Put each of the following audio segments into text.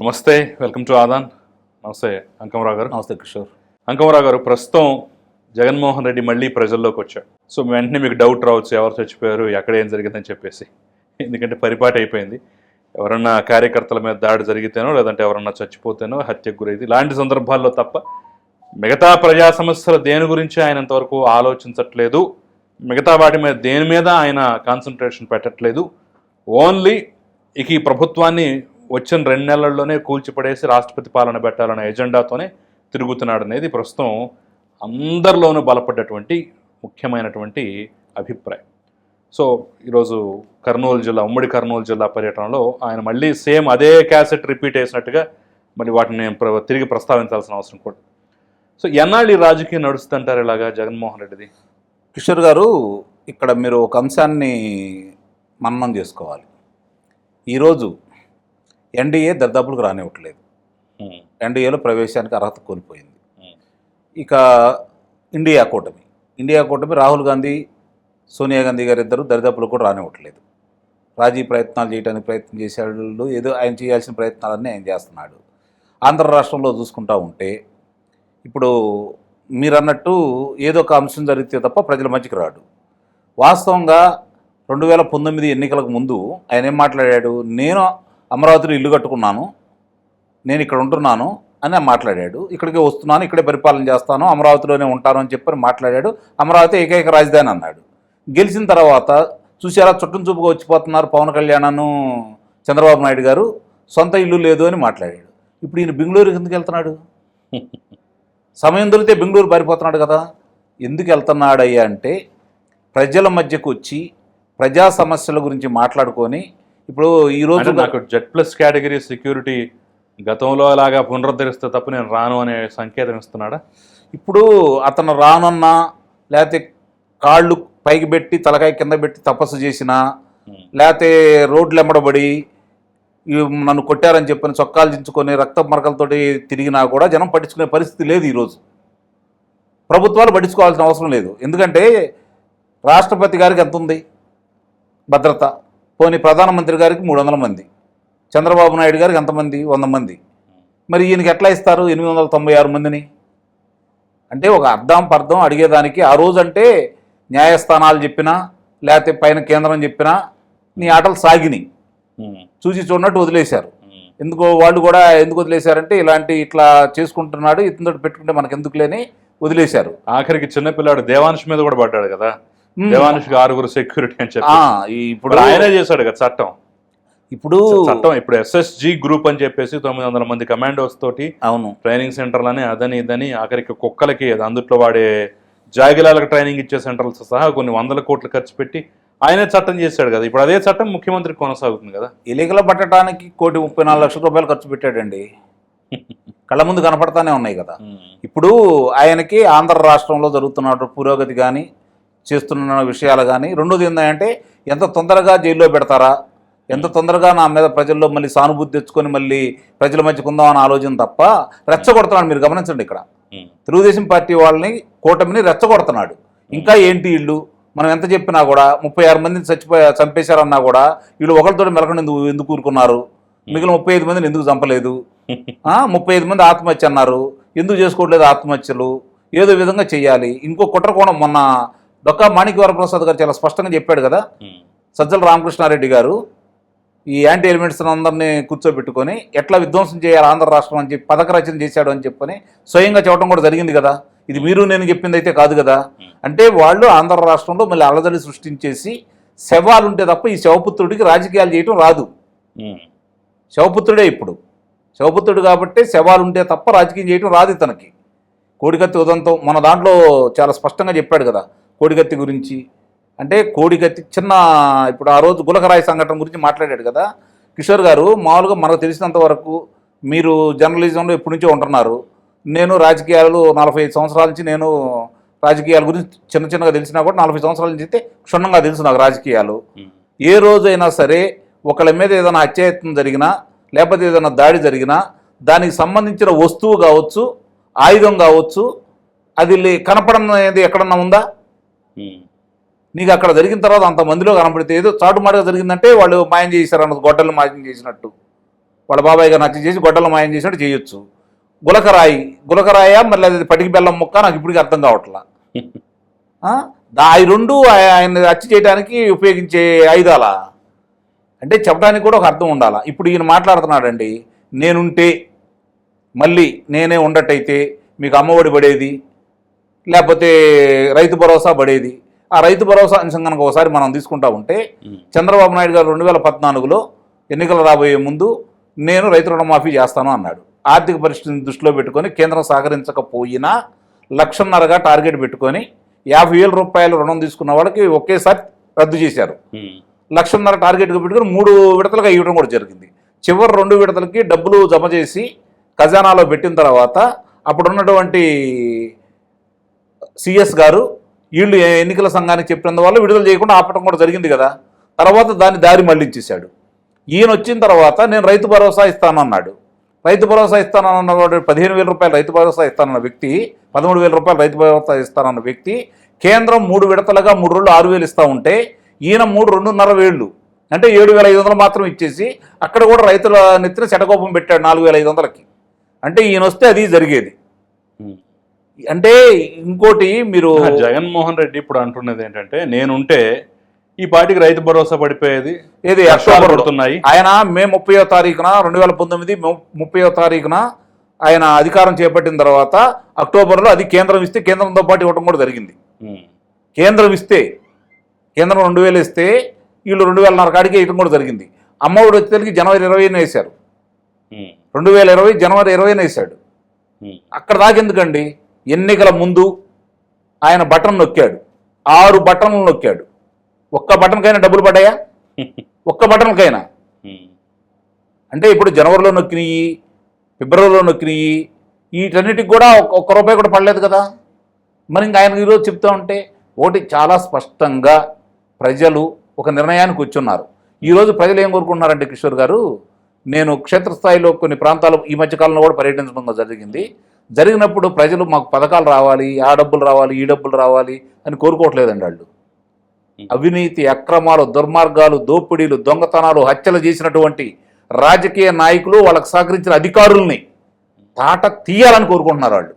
నమస్తే welcome to Aadan. నమస్తే అంకమరావు గారు. నమస్తే కిషోర్. అంకమరావు గారు ప్రస్తుతం జగన్మోహన్ రెడ్డి మళ్ళీ ప్రజల్లోకి వచ్చాడు. సో వెంటనే మీకు డౌట్ రావచ్చు ఎవరు చచ్చిపోయారు ఎక్కడ ఏం జరిగిందని చెప్పేసి. ఎందుకంటే పరిపాటి అయిపోయింది. ఎవరన్నా కార్యకర్తల మీద దాడి జరిగితేనో లేదంటే ఎవరన్నా చచ్చిపోతేనో హత్యకు గురైంది. ఇలాంటి సందర్భాల్లో తప్ప మిగతా ప్రజా సమస్యలు దేని గురించి ఆయన ఇంతవరకు ఆలోచించట్లేదు మిగతా వాటి మీద దేని మీద ఆయన కాన్సన్ట్రేషన్ పెట్టట్లేదు ఓన్లీ ఇక ఈ ప్రభుత్వాన్ని వచ్చిన రెండు నెలల్లోనే కూల్చిపడేసి రాష్ట్రపతి పాలన పెట్టాలనే ఎజెండాతోనే తిరుగుతున్నాడు అనేది ప్రస్తుతం అందరిలోనూ బలపడ్డటువంటి ముఖ్యమైనటువంటి అభిప్రాయం. సో ఈరోజు కర్నూలు జిల్లా ఉమ్మడి కర్నూలు జిల్లా పర్యటనలో ఆయన మళ్ళీ సేమ్ అదే క్యాసెట్ రిపీట్ చేసినట్టుగా మళ్ళీ వాటిని తిరిగి ప్రస్తావించాల్సిన అవసరం కూడా. సో ఎన్నాళ్ళు ఈ రాజకీయం నడుస్తుంటారు ఇలాగా జగన్మోహన్ రెడ్డిది? కిషోర్ గారు ఇక్కడ మీరు ఒక అంశాన్ని మననం చేసుకోవాలి. ఈరోజు ఎన్డీఏ దర్దాపులకు రానివ్వట్లేదు. ఎన్డీఏలో ప్రవేశానికి అర్హత కోల్పోయింది. ఇక ఇండియా కూటమి. ఇండియా కూటమి రాహుల్ గాంధీ సోనియా గాంధీ గారు ఇద్దరు దరిదాపులకు కూడా రానివ్వట్లేదు. రాజీ ప్రయత్నాలు చేయడానికి ప్రయత్నం చేశాడు. ఏదో ఆయన చేయాల్సిన ప్రయత్నాలన్నీ ఆయన చేస్తున్నాడు. ఆంధ్ర రాష్ట్రంలో చూసుకుంటా ఉంటే ఇప్పుడు మీరు అన్నట్టు ఏదో ఒక అంశం జరిగితే తప్ప ప్రజల మధ్యకి రాడు. వాస్తవంగా రెండు వేల పంతొమ్మిది ఎన్నికలకు ముందు ఆయన ఏం మాట్లాడాడు? నేను అమరావతిలో ఇల్లు కట్టుకున్నాను. నేను ఇక్కడ ఉంటున్నాను అని మాట్లాడాడు. ఇక్కడికే వస్తున్నాను ఇక్కడే పరిపాలన చేస్తాను అమరావతిలోనే ఉంటాను అని చెప్పని మాట్లాడాడు. అమరావతి ఏకైక రాజధాని అన్నాడు. గెలిచిన తర్వాత చూసారా చుట్టం చూపుగా వచ్చిపోతున్నారు పవన్ కళ్యాణ్ను చంద్రబాబు నాయుడు గారు. సొంత ఇల్లు లేదు అని మాట్లాడాడు. ఇప్పుడు ఈయన బెంగళూరు ఎందుకు వెళ్తున్నాడు? సమయం దొరికితే బెంగళూరు పారిపోతున్నాడు కదా. ఎందుకు వెళ్తున్నాడయ్యా అంటే ప్రజల మధ్యకు వచ్చి ప్రజా సమస్యల గురించి మాట్లాడుకొని ఇప్పుడు ఈరోజు అంటే నాకు జెడ్ ప్లస్ కేటగిరీ సెక్యూరిటీ గతంలో అలాగా పునరుద్ధరిస్తే తప్ప నేను రాను అనే సంకేతం ఇస్తున్నాడా? ఇప్పుడు అతను రానున్నా లేకపోతే కాళ్ళు పైకి పెట్టి తలకాయ కింద పెట్టి తపస్సు చేసినా. లేకపోతే రోడ్లు ఎమ్మడబడి నన్ను కొట్టారని చెప్పని చొక్కాలు దించుకొని రక్త మరకలతోటి తిరిగినా కూడా జనం పట్టించుకునే పరిస్థితి లేదు ఈరోజు ప్రభుత్వాలు పట్టించుకోవాల్సిన అవసరం లేదు. ఎందుకంటే రాష్ట్రపతి గారికి ఎంత ఉంది భద్రత. పోనీ ప్రధానమంత్రి గారికి మూడు వందల మంది చంద్రబాబు నాయుడు గారికి ఎంతమంది వంద మంది. మరి ఈయనకి ఎట్లా ఇస్తారు? ఎనిమిది వందల తొంభై ఆరు మందిని? అంటే ఒక అర్థం పర్థం అడిగేదానికి ఆ రోజు అంటే న్యాయస్థానాలు చెప్పినా లేకపోతే పైన కేంద్రం చెప్పినా నీ ఆటలు సాగినాయి. చూసి చూడనట్టు వదిలేశారు. ఎందుకు వాళ్ళు కూడా ఎందుకు వదిలేశారంటే ఇలాంటి ఇట్లా చేసుకుంటున్నాడు ఇతనితో పెట్టుకుంటే మనకు ఎందుకు లేని వదిలేశారు. ఆఖరికి చిన్నపిల్లాడు దేవాంశ్ మీద కూడా పడ్డాడు కదా. దేవాంశ్ ఆరుగురు సెక్యూరిటీ అని చెప్పి. ఇప్పుడు ఆయనే చేశాడు కదా చట్టం. ఇప్పుడు చట్టం ఇప్పుడు ఎస్ఎస్జి గ్రూప్ అని చెప్పేసి తొమ్మిది వందల మంది కమాండోస్ తోటి అవును. ట్రైనింగ్ సెంటర్లని అదని ఇదని ఆఖరికి కుక్కలకి అది అందుట్లో వాడే జాగిలాలకు ట్రైనింగ్ ఇచ్చే సెంటర్లతో సహా కొన్ని వందల కోట్లు ఖర్చు పెట్టి ఆయనే చట్టం చేశాడు కదా. ఇప్పుడు అదే చట్టం ముఖ్యమంత్రి కొనసాగుతుంది కదా. ఎలికల పట్టడానికి కోటి ముప్పై నాలుగు లక్షల రూపాయలు ఖర్చు పెట్టాడండి. కళ్ళ ముందు కనపడతానే ఉన్నాయి కదా. ఇప్పుడు ఆయనకి ఆంధ్ర రాష్ట్రంలో జరుగుతున్న పురోగతి కానీ చేస్తున్న విషయాలు కానీ రెండోది ఏంటంటే ఎంత తొందరగా జైల్లో పెడతారా? ఎంత తొందరగా నా మీద ప్రజల్లో మళ్ళీ సానుభూతి తెచ్చుకొని మళ్ళీ ప్రజల మధ్య కుందామని ఆలోచన తప్ప రెచ్చగొడుతున్నాడు. మీరు గమనించండి ఇక్కడ. తెలుగుదేశం పార్టీ వాళ్ళని కూటమిని రెచ్చగొడుతున్నాడు. ఇంకా ఏంటి వీళ్ళు? మనం ఎంత చెప్పినా కూడా ముప్పై ఆరు మందిని చచ్చిపోయా చంపేశారన్నా కూడా వీళ్ళు ఒకరితో మెలకుండా ఎందుకు ఎందుకు కూరుకున్నారు మిగిలిన ముప్పై ఐదు మందిని ఎందుకు చంపలేదు? ముప్పై ఐదు మంది ఆత్మహత్య అన్నారు. ఎందుకు చేసుకోవట్లేదు ఆత్మహత్యలు? ఏదో విధంగా చేయాలి. ఇంకో కుట్ర కోణం మొన్న డొక్కా మాణిక్యవర ప్రసాద్ గారు చాలా స్పష్టంగా చెప్పాడు కదా. సజ్జల రామకృష్ణారెడ్డి గారు ఈ యాంటీ ఎలిమెంట్స్ అందరినీ కూర్చోబెట్టుకొని ఎట్లా విధ్వంసం చేయాలి ఆంధ్ర రాష్ట్రం అని చెప్పి పథక రచన చేశాడు అని చెప్పని స్వయంగా చెప్పడం కూడా జరిగింది కదా. ఇది మీరు నేను చెప్పింది అయితే కాదు. కదా అంటే వాళ్ళు ఆంధ్ర రాష్ట్రంలో మళ్ళీ అలజడి సృష్టించేసి శవాలు ఉంటే తప్ప ఈ శవపుత్రుడికి రాజకీయాలు చేయటం రాదు. శవపుత్రుడే ఇప్పుడు. శవపుత్రుడు కాబట్టి శవాలు ఉంటే తప్ప రాజకీయం చేయటం రాదు ఇతనికి. కోడికత్తి ఉదంతం మన దాంట్లో చాలా స్పష్టంగా చెప్పాడు కదా. కోడికత్తి గురించి అంటే కోడికత్తి చిన్న ఇప్పుడు ఆ రోజు గులకరాయి సంఘటన గురించి మాట్లాడాడు కదా కిషోర్ గారు మామూలుగా మనకు తెలిసినంత వరకు మీరు జర్నలిజంలో ఎప్పటి నుంచో ఉంటున్నారు నేను రాజకీయాలు నలభై ఐదు సంవత్సరాల నుంచి నేను రాజకీయాల గురించి చిన్న చిన్నగా తెలిసినా కూడా నలభై సంవత్సరాల నుంచి అయితే క్షుణ్ణంగా తెలుసు నాకు రాజకీయాలు. ఏ రోజైనా సరే ఒకళ్ళ మీద ఏదైనా అత్యాయత్నం జరిగినా లేకపోతే ఏదైనా దాడి జరిగినా దానికి సంబంధించిన వస్తువు కావచ్చు ఆయుధం కావచ్చు అది లే- కనపడనేది ఎక్కడన్నా ఉందా. నీకు అక్కడ జరిగిన తర్వాత అంత మందిలో కనపడితే ఏదో చాటుమాటుగా జరిగిందంటే వాళ్ళు మాయం చేశారు అన్నది గొడ్డలు మాయం చేసినట్టు. వాళ్ళ బాబాయ్ గారిని హత్య చేసి గొడ్డలు మాయం చేసినట్టు చేయొచ్చు. గులకరాయి గులకరాయ? మళ్ళీ అది పటికి బెల్లం ముక్క నాకు ఇప్పటికీ అర్థం కావట్లా. ఆ? రెండు ఆయ- ఆయన హత్య చేయడానికి ఉపయోగించే ఆయుధాలా? అంటే చెప్పడానికి కూడా ఒక అర్థం ఉండాలా? ఇప్పుడు ఈయన మాట్లాడుతున్నాడండి నేనుంటే మళ్ళీ నేనే ఉండటైతే మీకు అమ్మఒడి పడేది లేకపోతే రైతు భరోసా పడేది ఆ రైతు భరోసా అంశం కనుక ఒకసారి మనం తీసుకుంటా ఉంటే. చంద్రబాబు నాయుడు గారు రెండు వేల పద్నాలుగులో ఎన్నికలు రాబోయే ముందు నేను రైతు రుణమాఫీ చేస్తాను అన్నాడు ఆర్థిక పరిస్థితిని దృష్టిలో పెట్టుకొని కేంద్రం సహకరించకపోయినా లక్షన్నరగా టార్గెట్ పెట్టుకొని యాభై వేల రూపాయలు రుణం తీసుకున్న వాళ్ళకి ఒకేసారి రద్దు చేశారు. లక్షన్నర టార్గెట్గా పెట్టుకుని మూడు విడతలుగా ఇవ్వడం కూడా జరిగింది చివరి రెండు విడతలకి డబ్బులు జమ చేసి ఖజానాలో పెట్టిన తర్వాత అప్పుడున్నటువంటి సిఎస్ గారు వీళ్ళు ఎన్నికల సంఘానికి చెప్పినందువల్ల విడుదల చేయకుండా ఆపటం కూడా జరిగింది కదా. తర్వాత దాన్ని దారి మళ్ళించేశాడు. ఈయన వచ్చిన తర్వాత నేను రైతు భరోసా ఇస్తానన్నాడు. రైతు భరోసా ఇస్తానన్న పదిహేను వేల రూపాయలు రైతు భరోసా ఇస్తానన్న వ్యక్తి పదమూడు వేల రూపాయలు రైతు భరోసా ఇస్తానన్న వ్యక్తి కేంద్రం మూడు విడతలుగా మూడు రోజులు ఆరు వేలు ఇస్తూ ఉంటే ఈయన మూడు రెండున్నర వేళ్ళు అంటే ఏడు వేల ఐదు వందలు మాత్రం ఇచ్చేసి అక్కడ కూడా రైతుల నెత్తిన శటకోపం పెట్టాడు నాలుగు వేల ఐదు వందలకి. అంటే ఈయన వస్తే అది జరిగేది. అంటే ఇంకోటి మీరు జగన్మోహన్ రెడ్డి ఇప్పుడు అంటున్నది ఏంటంటే నేనుంటే ఈ పార్టీకి రైతు భరోసా పడిపోయేది ఏది అక్టోబర్ పడుతున్నాయి ఆయన మే ముప్పయో తారీఖున రెండు వేల పంతొమ్మిది ముప్పయో తారీఖున ఆయన అధికారం చేపట్టిన తర్వాత అక్టోబర్లో అది కేంద్రం ఇస్తే కేంద్రంతో పాటు ఇవ్వడం కూడా జరిగింది. కేంద్రం ఇస్తే కేంద్రం రెండు వేలు ఇస్తే వీళ్ళు రెండు వేలన్నర కాడికి ఇవ్వడం కూడా జరిగింది అమ్మఒడి వచ్చేసరికి జనవరి ఇరవైన వేశారు. రెండు వేల ఇరవై జనవరి ఇరవైన వేశాడు. అక్కడ దాకెందుకండి ఎన్నికల ముందు ఆయన బటన్ నొక్కాడు. ఆరు బటన్లు నొక్కాడు. ఒక్క బటన్కైనా డబ్బులు పడ్డాయా? ఒక్క బటన్కైనా? అంటే ఇప్పుడు జనవరిలో నొక్కినాయి ఫిబ్రవరిలో నొక్కినాయి వీటన్నిటికి కూడా ఒక్క- ఒక్క రూపాయి కూడా పడలేదు కదా? మరి ఇంకా ఆయన ఈరోజు చెప్తా ఉంటే ఒకటి చాలా స్పష్టంగా ప్రజలు ఒక నిర్ణయానికి వచ్చున్నారు. ఈరోజు ప్రజలు ఏం కోరుకుంటున్నారంటే కిషోర్ గారు నేను క్షేత్రస్థాయిలో కొన్ని ప్రాంతాలు ఈ మధ్యకాలంలో కూడా పర్యటించడం జరిగింది. జరిగినప్పుడు ప్రజలు మాకు పథకాలు రావాలి ఆ డబ్బులు రావాలి ఈ డబ్బులు రావాలి అని కోరుకోవట్లేదండి వాళ్ళు. అవినీతి అక్రమాలు దుర్మార్గాలు దోపిడీలు దొంగతనాలు హత్యలు చేసినటువంటి రాజకీయ నాయకులు వాళ్ళకు సహకరించిన అధికారుల్ని తాట తీయాలని కోరుకుంటున్నారు వాళ్ళు.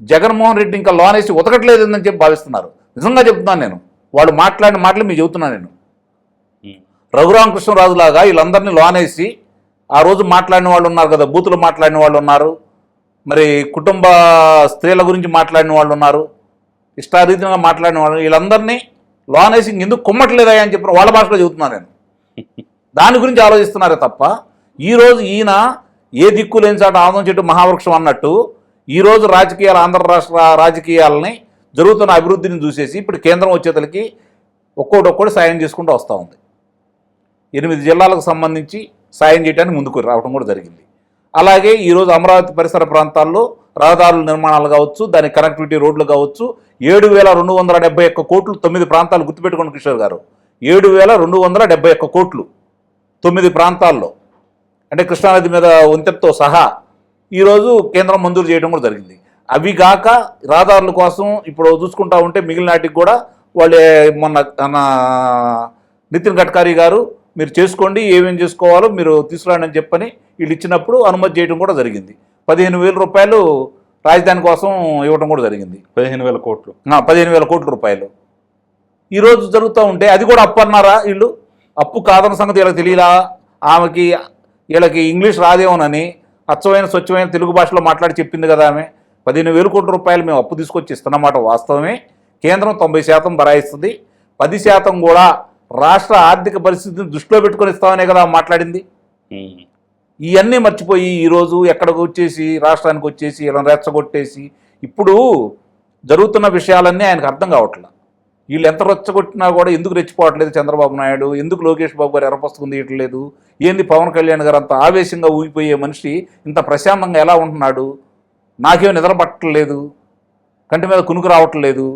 జగన్మోహన్ రెడ్డి ఇంకా లోన్ వేసి ఉతకట్లేదని చెప్పి భావిస్తున్నారు. నిజంగా చెప్తున్నాను నేను. వాళ్ళు మాట్లాడిన మాటలు మీకు చెబుతున్నాను నేను. రఘురామకృష్ణరాజులాగా వీళ్ళందరినీ లోన్ వేసి ఆ రోజు మాట్లాడిన వాళ్ళు ఉన్నారు కదా బూతులు మాట్లాడిన వాళ్ళు ఉన్నారు. మరి కుటుంబ స్త్రీల గురించి మాట్లాడిన వాళ్ళు ఉన్నారు. ఇష్టారీతంగా మాట్లాడిన వాళ్ళు. వీళ్ళందరినీ లోన్ వేసి ఎందుకు కుమ్మట్లేదా అని చెప్పిన వాళ్ళ భాషలో చెబుతున్నాను నేను. దాని గురించి ఆలోచిస్తున్నారే తప్ప ఈరోజు ఈయన ఏ దిక్కు లేని చాట ఆదం చెట్టు మహావృక్షం అన్నట్టు ఈరోజు రాజకీయాలు ఆంధ్ర రాష్ట్ర రాజకీయాలని జరుగుతున్న అభివృద్ధిని చూసేసి ఇప్పుడు కేంద్రం వచ్చేతలకి ఒక్కోటి సాయం చేసుకుంటూ వస్తూ ఉంది. ఎనిమిది జిల్లాలకు సంబంధించి సాయం చేయడానికి ముందుకు రావడం కూడా జరిగింది. అలాగే ఈరోజు అమరావతి పరిసర ప్రాంతాల్లో రహదారుల నిర్మాణాలు కావచ్చు దాని కనెక్టివిటీ రోడ్లు కావచ్చు ఏడు వేల రెండు వందల డెబ్బై ఒక్క కోట్లు తొమ్మిది ప్రాంతాలు గుర్తుపెట్టుకోండి కిషోర్ గారు. ఏడు వేల రెండు వందల డెబ్బై ఒక్క కోట్లు తొమ్మిది ప్రాంతాల్లో. అంటే కృష్ణానది మీద వంతెనతో సహా ఈరోజు కేంద్రం మంజూరు చేయడం కూడా జరిగింది. అవి కాక రహదారుల కోసం ఇప్పుడు చూసుకుంటా ఉంటే మిగిలినాటికి కూడా వాళ్ళు మొన్న మన నితిన్ గడ్కరీ గారు మీరు చేసుకోండి ఏమేం చేసుకోవాలో మీరు తీసుకురాండి అని చెప్పని వీళ్ళు ఇచ్చినప్పుడు అనుమతి చేయడం కూడా జరిగింది. పదిహేను వేల రూపాయలు రాజధాని కోసం ఇవ్వడం కూడా జరిగింది. పదిహేను వేల కోట్లు. పదిహేను వేల కోట్ల రూపాయలు. ఈరోజు జరుగుతూ ఉంటే అది కూడా అప్పు అన్నారా వీళ్ళు? అప్పు కాదన్న సంగతి వీళ్ళకి తెలియలా? ఆమెకి వీళ్ళకి ఇంగ్లీష్ రాదేమోనని అచ్చమైన స్వచ్ఛమైన తెలుగు భాషలో మాట్లాడి చెప్పింది కదా ఆమె. పదిహేను వేల కోట్ల రూపాయలు మేము అప్పు తీసుకొచ్చి ఇస్తున్నమాట వాస్తవమే. కేంద్రం తొంభై శాతం బరాయిస్తుంది. పది శాతం కూడా రాష్ట్ర ఆర్థిక పరిస్థితిని దృష్టిలో పెట్టుకొని ఇస్తామనే కదా మాట్లాడింది. ఇవన్నీ మర్చిపోయి ఈరోజు ఎక్కడికి వచ్చేసి రాష్ట్రానికి వచ్చేసి ఇలా రెచ్చగొట్టేసి ఇప్పుడు జరుగుతున్న విషయాలన్నీ ఆయనకు అర్థం కావట్లేదు వీళ్ళు ఎంత రెచ్చగొట్టినా కూడా ఎందుకు రెచ్చిపోవట్లేదు చంద్రబాబు నాయుడు? ఎందుకు లోకేష్ బాబు గారు ఎర్రపుస్తకం తీయట్లేదు? ఏంది పవన్ కళ్యాణ్ గారు అంత ఆవేశంగా ఊగిపోయే మనిషి ఇంత ప్రశాంతంగా ఎలా ఉంటున్నాడు? నాకేం నిద్ర పట్టలేదు కంటి మీద కునుకు రావట్లేదు.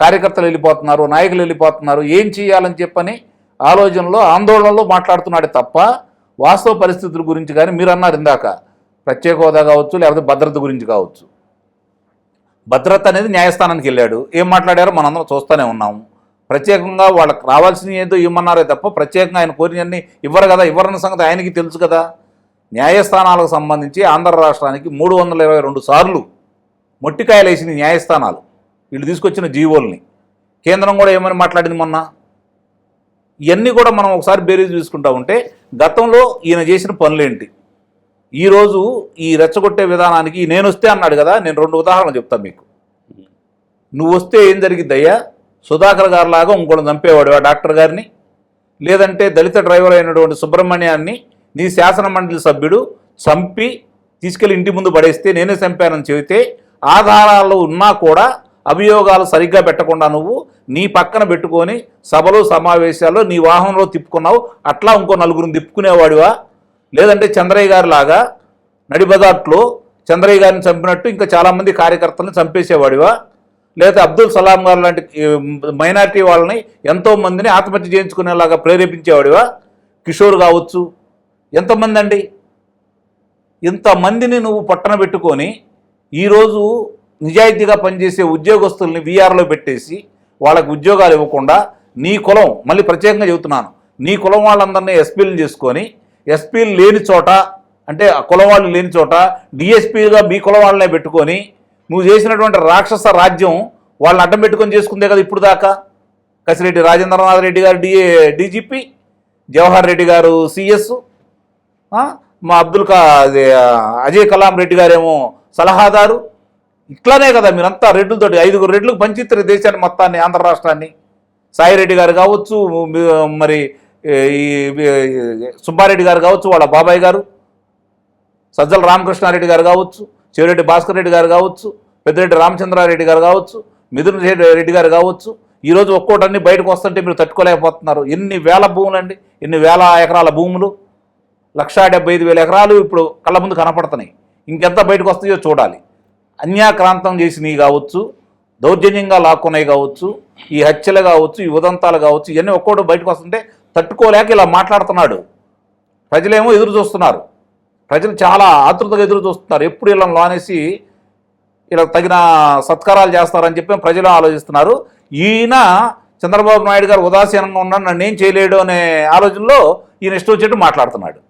కార్యకర్తలు వెళ్ళిపోతున్నారు నాయకులు వెళ్ళిపోతున్నారు. ఏం చేయాలని చెప్పని ఆలోచనలో ఆందోళనలో మాట్లాడుతున్నాడే తప్ప వాస్తవ పరిస్థితుల గురించి కానీ మీరు అన్నారు ఇందాక. ప్రత్యేక హోదా కావచ్చు లేకపోతే భద్రత గురించి కావచ్చు. భద్రత అనేది న్యాయస్థానానికి వెళ్ళాడు. ఏం మాట్లాడారో మనందరం చూస్తూనే ఉన్నాము ప్రత్యేకంగా వాళ్ళకి రావాల్సింది ఏదో ఇవ్వమన్నారే తప్ప ప్రత్యేకంగా ఆయన కోరినన్ని ఇవ్వరు కదా ఇవ్వరన్న సంగతి ఆయనకి తెలుసు కదా. న్యాయస్థానాలకు సంబంధించి ఆంధ్ర రాష్ట్రానికి మూడు వందల ఇరవై రెండు సార్లు మొట్టికాయలు వేసిన న్యాయస్థానాలు. వీళ్ళు తీసుకొచ్చిన జీవోల్ని. కేంద్రం కూడా ఏమని మాట్లాడింది మొన్న? ఇవన్నీ కూడా మనం ఒకసారి బేరీజ్ తీసుకుంటా ఉంటే గతంలో ఈయన చేసిన పనులేంటి? ఈరోజు ఈ రెచ్చగొట్టే విధానానికి నేను వస్తే అన్నాడు కదా నేను రెండు ఉదాహరణలు చెప్తాను మీకు. నువ్వు వస్తే ఏం జరిగిద్దయ్యా? సుధాకర్ గారు లాగా ఇంకోటి చంపేవాడు ఆ డాక్టర్ గారిని? లేదంటే దళిత డ్రైవర్ అయినటువంటి సుబ్రహ్మణ్యాన్ని నీ శాసన మండలి సభ్యుడు చంపి తీసుకెళ్ళి ఇంటి ముందు పడేస్తే నేనే చంపానని చెబితే ఆధారాలు ఉన్నా కూడా అభియోగాలు సరిగ్గా పెట్టకుండా నువ్వు నీ పక్కన పెట్టుకొని సభలు సమావేశాల్లో నీ వాహనంలో తిప్పుకున్నావు. అట్లా ఇంకో నలుగురిని తిప్పుకునేవాడివా? లేదంటే చంద్రయ్య గారు లాగా నడిబజాట్లో చంద్రయ్య గారిని చంపినట్టు ఇంకా చాలామంది కార్యకర్తలను చంపేసేవాడివా? లేదా అబ్దుల్ సలాం గారు లాంటి మైనారిటీ వాళ్ళని ఎంతో మందిని ఆత్మహత్య చేయించుకునేలాగా ప్రేరేపించేవాడివా? కిషోర్ కావచ్చు. ఎంతమంది అండి ఇంతమందిని నువ్వు పట్టణ పెట్టుకొని ఈరోజు నిజాయితీగా పనిచేసే ఉద్యోగస్తుల్ని వీఆర్లో పెట్టేసి వాళ్ళకి ఉద్యోగాలు ఇవ్వకుండా నీ కులం మళ్ళీ ప్రత్యేకంగా చెబుతున్నాను నీ కులం వాళ్ళందరినీ ఎస్పీలు చేసుకొని ఎస్పీలు లేని చోట అంటే కులం వాళ్ళు లేని చోట డిఎస్పీగా మీ కులం వాళ్ళనే పెట్టుకొని నువ్వు చేసినటువంటి రాక్షస రాజ్యం వాళ్ళని అడ్డం పెట్టుకొని చేసుకుందే కదా ఇప్పుడు దాకా? కసిరెడ్డి రాజేంద్రనాథ్ రెడ్డి గారు డిఏ డీజీపీ జవహర్ రెడ్డి గారు సిఎస్ మా అబ్దుల్ కా అజయ్ కలాం రెడ్డి గారేమో సలహాదారు ఇట్లానే కదా మీరంతా రెడ్లతోటి ఐదుగురు రెడ్లకు పంచిత్ర దేశాన్ని మొత్తాన్ని ఆంధ్ర రాష్ట్రాన్ని. సాయిరెడ్డి గారు కావచ్చు మరి ఈ సుబ్బారెడ్డి గారు కావచ్చు వాళ్ళ బాబాయ్ గారు సజ్జల రామకృష్ణారెడ్డి గారు కావచ్చు చెవిరెడ్డి భాస్కర్ రెడ్డి గారు కావచ్చు పెద్దిరెడ్డి రామచంద్రారెడ్డి గారు కావచ్చు మిథున రెడ్డి గారు కావచ్చు ఈరోజు ఒక్కోటన్ని బయటకు వస్తుంటే మీరు తట్టుకోలేకపోతున్నారు. ఎన్ని వేల భూములండి ఎన్ని వేల ఎకరాల భూములు లక్షా ఐదు వేల ఎకరాలు ఇప్పుడు కళ్ళ ముందు కనపడుతున్నాయి. ఇంకెంత బయటకు వస్తాయో చూడాలి. అన్యాక్రాంతం చేసినవి కావచ్చు దౌర్జన్యంగా లాక్కునేవి కావచ్చు ఈ హత్యలు కావచ్చు ఈ ఉదంతాలు కావచ్చు ఇవన్నీ ఒక్కోటి బయటకు వస్తుంటే తట్టుకోలేక ఇలా మాట్లాడుతున్నాడు. ప్రజలేమో ఎదురు చూస్తున్నారు. ప్రజలు చాలా ఆతృతగా ఎదురు చూస్తున్నారు. ఎప్పుడు ఇలా లోనేసి ఇలా తగిన సత్కారాలు చేస్తారని చెప్పి ప్రజలు ఆలోచిస్తున్నారు. ఈయన చంద్రబాబు నాయుడు గారు ఉదాసీనంగా ఉన్నాడు నన్ను ఏం చేయలేడు అనే ఆలోచనలో ఈయన ఇష్టం వచ్చేట్టు మాట్లాడుతున్నాడు.